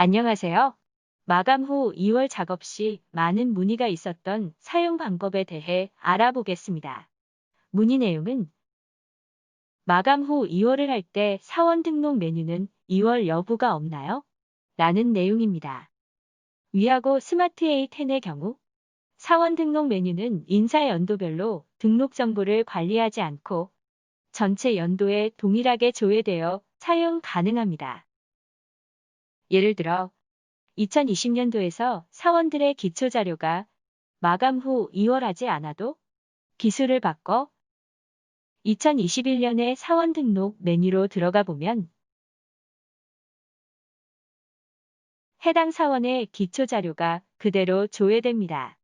안녕하세요. 마감 후 2월 작업 시 많은 문의가 있었던 사용 방법에 대해 알아보겠습니다. 문의 내용은 마감 후 2월을 할 때 사원 등록 메뉴는 2월 여부가 없나요? 라는 내용입니다. 위하고 스마트 A10의 경우 사원 등록 메뉴는 인사 연도별로 등록 정보를 관리하지 않고 전체 연도에 동일하게 조회되어 사용 가능합니다. 예를 들어 2020년도에서 사원들의 기초 자료가 마감 후 2월 하지 않아도 기술을 바꿔 2021년에 사원 등록 메뉴로 들어가 보면 해당 사원의 기초 자료가 그대로 조회됩니다.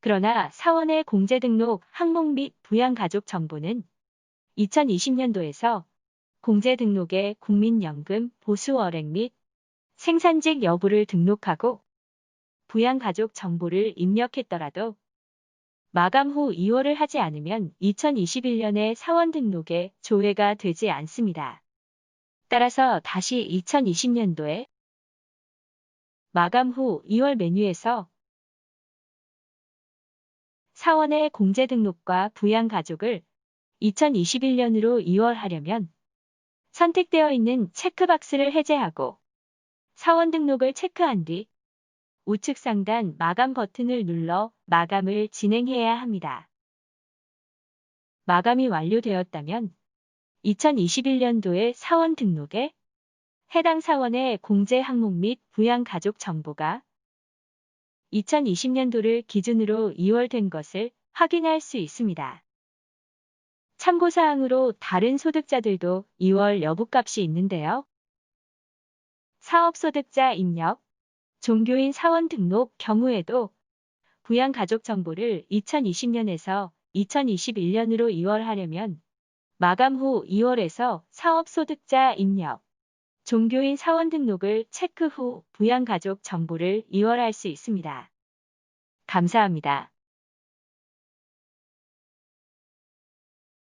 그러나 사원의 공제 등록 항목 및 부양 가족 정보는 2020년도에서 공제 등록에 국민연금 보수월액 및 생산직 여부를 등록하고 부양가족 정보를 입력했더라도 마감 후 2월을 하지 않으면 2021년에 사원 등록에 조회가 되지 않습니다. 따라서 다시 2020년도에 마감 후 2월 메뉴에서 사원의 공제 등록과 부양 가족을 2021년으로 2월 하려면 선택되어 있는 체크박스를 해제하고 사원 등록을 체크한 뒤 우측 상단 마감 버튼을 눌러 마감을 진행해야 합니다. 마감이 완료되었다면 2021년도의 사원 등록에 해당 사원의 공제 항목 및 부양 가족 정보가 2020년도를 기준으로 2월 된 것을 확인할 수 있습니다. 참고사항으로 다른 소득자들도 2월 여부값이 있는데요. 사업소득자 입력, 종교인 사원 등록 경우에도 부양가족 정보를 2020년에서 2021년으로 2월 하려면 마감 후 2월에서 사업소득자 입력, 종교인 사원 등록을 체크 후 부양가족 정보를 2월 할 수 있습니다. 감사합니다.